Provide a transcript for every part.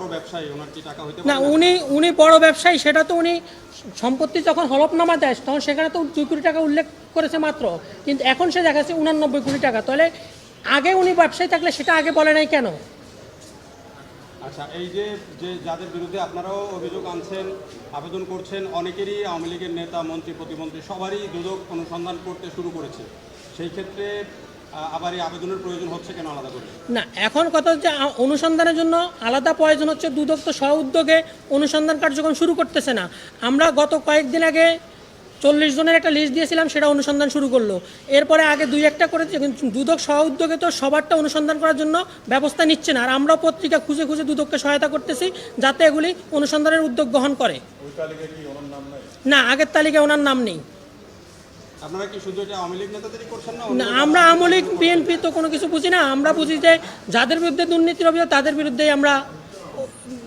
বড় ব্যবসায়ী ওনার কি টাকা হইতে না উনি উনি বড় ব্যবসায়ী সেটা তো উনি সম্পত্তি যখন হলফনামা দেয় তখন সেখানে তো দুই কোটি টাকা উল্লেখ করেছে মাত্র। কিন্তু এখন সে দেখাচ্ছে উনানব্বই কোটি টাকা। তাহলে আগে উনি ব্যবসায়ী থাকলে সেটা আগে বলে নাই কেন? আচ্ছা এই যে যে যাদের বিরুদ্ধে আপনারাও অভিযোগ আনছেন আবেদন করছেন অনেকেরই আওয়ামী লীগের নেতা মন্ত্রী প্রতিমন্ত্রী সবারই দুদক অনুসন্ধান করতে শুরু করেছে। সেই ক্ষেত্রে আবার এই আবেদনের প্রয়োজন হচ্ছে কেন আলাদা করে? না এখন কথা হচ্ছে অনুসন্ধানের জন্য আলাদা প্রয়োজন হচ্ছে দুদক তো স্ব উদ্যোগে অনুসন্ধান কার্যক্রম শুরু করতেছে না। আমরা গত কয়েকদিন আগে চল্লিশ জনের একটা লিস্ট দিয়েছিলাম সেটা অনুসন্ধান শুরু করল। এরপরে আগে দুই একটা করেছে কিন্তু দুদক সহ উদ্যোগে তো সবারটা অনুসন্ধান করার জন্য ব্যবস্থা নিচ্ছে না। আর আমরাও পত্রিকা খুঁজে খুঁজে দুদককে সহায়তা করতেছি যাতে এগুলি অনুসন্ধানের উদ্যোগ গ্রহণ করে। না আগের তালিকায় ওনার নাম নেই। আপনারা কি শুধু এটা আওয়ামী লীগ নেতাদেরই করছেন না না আমরা আমলিক বিএনপি তো কোনো কিছু বুঝি না। আমরা বুঝি যে যাদের বিরুদ্ধে দুর্নীতির অভিযোগ তাদের বিরুদ্ধেই আমরা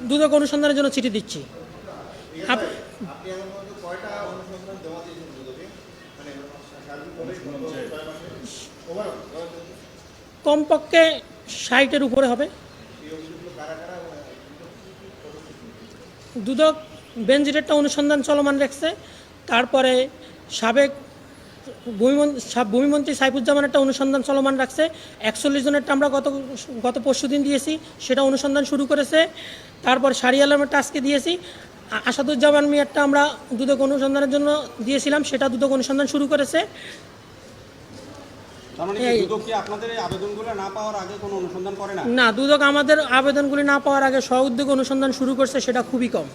দুদক অনুসন্ধানের জন্য চিঠি দিচ্ছি। কমপক্ষে ষাটের উপরে হবে। দুদক বেঞ্জিরেরটা অনুসন্ধান চলমান রাখছে। তারপরে সাবেক ভূমিমন্ত্রী সাইফুজ্জামান একটা অনুসন্ধান চলমান রাখছে। একচল্লিশ জনেরটা আমরা গত গত পরশু দিন দিয়েছি সেটা অনুসন্ধান শুরু করেছে। তারপর সারি আলমেরটা আজকে দিয়েছি। আসাদুজ্জামান মিয়ারটা আমরা দুদক অনুসন্ধানের জন্য দিয়েছিলাম সেটা দুদক অনুসন্ধান শুরু করেছে। মানে না দুদক আমাদের আবেদনগুলি না পাওয়ার আগে স্ব উদ্যোগ অনুসন্ধান শুরু করছে সেটা খুবই কম।